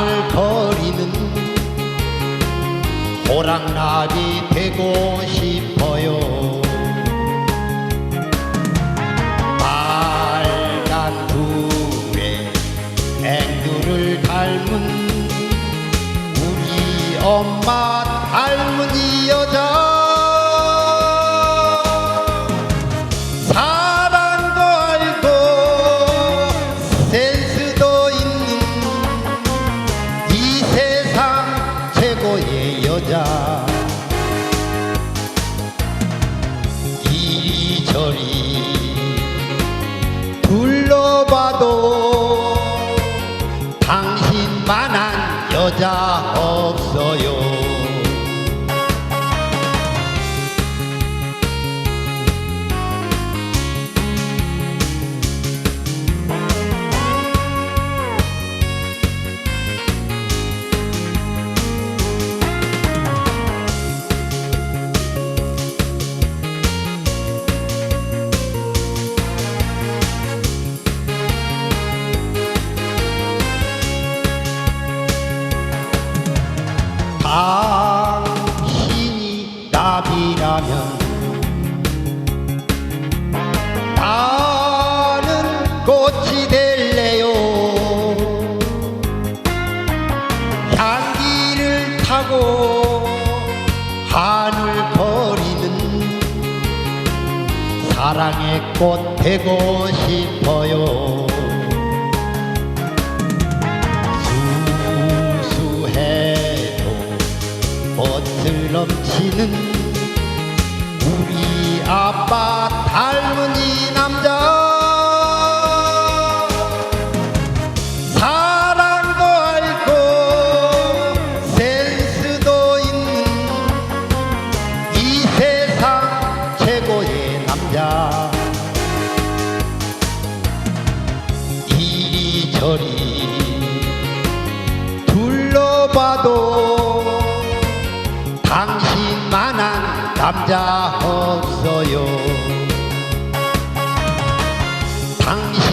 땅을 거리는 호랑나비 되고 싶어요. 빨간 불에 앵두를 닮은 우리 엄마 닮은이여. 당신만한 여자 없어요 나비라면 나는 꽃이 될래요. 향기를 타고 하늘 거리는 사랑의 꽃 되고 싶어요. 수수해도 멋을 넘치는 이리저리 둘러봐도 당신만한 남자 없어요. 당신